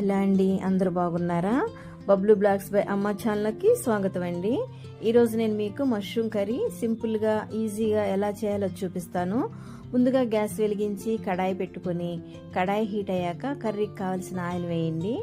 Hello అండి అందరూ బాగున్నారా? బబ్లు బ్లాగ్స్ బై అమ్మ ఛానల్కి స్వాగతం అండి. ఈరోజు నేను మీకు మష్రూమ్ కర్రీ సింపుల్గా ఈజీగా ఎలా చేయాలో చూపిస్తాను. ముందుగా గ్యాస్ వెలిగించి కడాయి పెట్టుకొని కడాయి హీట్ అయ్యాక కర్రీకి కావాల్సిన ఆయిల్ వేయండి.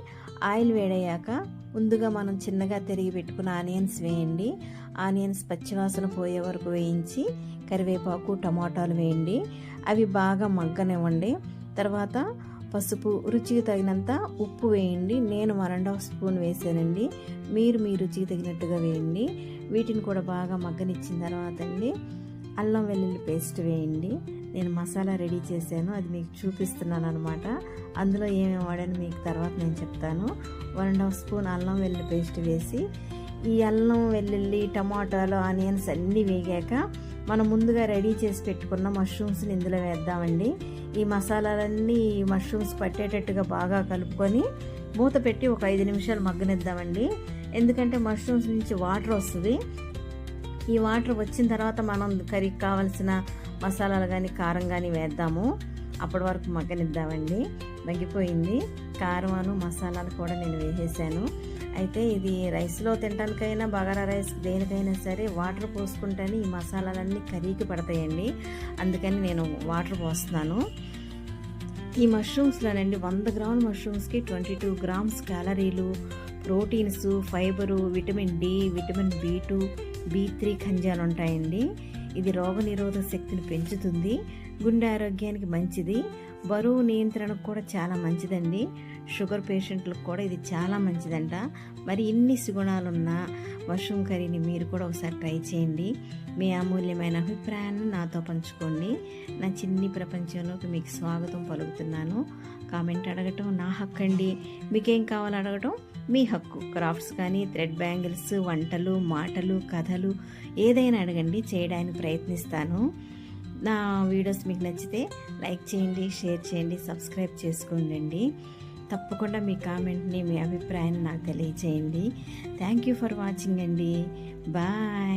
ఆయిల్ వేడయ్యాక ముందుగా మనం చిన్నగా తిరిగి పెట్టుకున్న ఆనియన్స్ వేయండి. ఆనియన్స్ పచ్చివాసన పోయే వరకు వేయించి కరివేపాకు టమాటాలు వేయండి. అవి బాగా మగ్గనివ్వండి. తర్వాత పసుపు రుచికి తగినంత ఉప్పు వేయండి. నేను వన్ అండ్ హాఫ్ స్పూన్ వేసానండి మీరు మీ రుచికి తగినట్టుగా వేయండి. వీటిని కూడా బాగా మగ్గనిచ్చిన తర్వాత అండి అల్లం వెల్లుల్లి పేస్ట్ వేయండి. నేను మసాలా రెడీ చేశాను. అది మీకు చూపిస్తున్నాను అనమాట అందులో ఏమేమి వాడాను మీకు తర్వాత నేను చెప్తాను. వన్ అండ్ హాఫ్ స్పూన్ అల్లం వెల్లుల్లి పేస్ట్ వేసి ఈ అల్లం వెల్లుల్లి టమాటాలు ఆనియన్స్ అన్నీ వేగాక మనం ముందుగా రెడీ చేసి పెట్టుకున్న మష్రూమ్స్ని ఇందులో వేద్దామండి. ఈ మసాలాలన్నీ మష్రూమ్స్ పట్టేటట్టుగా బాగా కలుపుకొని మూత పెట్టి ఒక ఐదు నిమిషాలు మగ్గనిద్దామండి. ఎందుకంటే మష్రూమ్స్ నుంచి వాటర్ వస్తుంది. ఈ వాటర్ వచ్చిన తర్వాత మనం కర్రీకి కావాల్సిన మసాలాలు కానీ కారం కానీ వేద్దాము. అప్పటి వరకు మగ్గనిద్దామండి. మగ్గిపోయింది. కారం మసాలాలు కూడా నేను వేసేసాను. అయితే ఇది రైస్లో తినడానికైనా బగారా రైస్ దేనికైనా సరే వాటర్ పోసుకుంటేనే ఈ మసాలాలన్నీ కర్రీకి పడతాయండి. అందుకని నేను వాటర్ పోస్తున్నాను. ఈ మష్రూమ్స్లోనండి వంద గ్రాముల మష్రూమ్స్కి ట్వంటీ టూ గ్రామ్స్ క్యాలరీలు proteins fibre vitamin D vitamin B two B three ఖనిజాలు ఉంటాయండి ఇది రోగనిరోధక శక్తిని పెంచుతుంది. గుండె ఆరోగ్యానికి మంచిది. బరువు నియంత్రణకు కూడా చాలా మంచిదండి. షుగర్ పేషెంట్లకు కూడా ఇది చాలా మంచిదంట. మరి ఇన్ని సుగుణాలున్న మష్రూమ్ కర్రీని మీరు కూడా ఒకసారి ట్రై చేయండి. మీ అమూల్యమైన అభిప్రాయాన్ని నాతో పంచుకోండి. నా చిన్ని ప్రపంచంలోకి మీకు స్వాగతం పలుకుతున్నాను. కామెంట్ అడగటం నా హక్కు అండి మీకేం కావాలో అడగటం మీ హక్కు. క్రాఫ్ట్స్ కానీ థ్రెడ్ బ్యాంగిల్స్ వంటలు మాటలు కథలు ఏదైనా అడగండి చేయడానికి ప్రయత్నిస్తాను. నా వీడియోస్ మీకు నచ్చితే లైక్ చేయండి షేర్ చేయండి సబ్స్క్రైబ్ చేసుకోండి తప్పకుండా మీ కామెంట్ని మీ అభిప్రాయాన్ని నాకు తెలియచేయండి. థ్యాంక్ యూ ఫర్ వాచింగ్ అండి. బాయ్.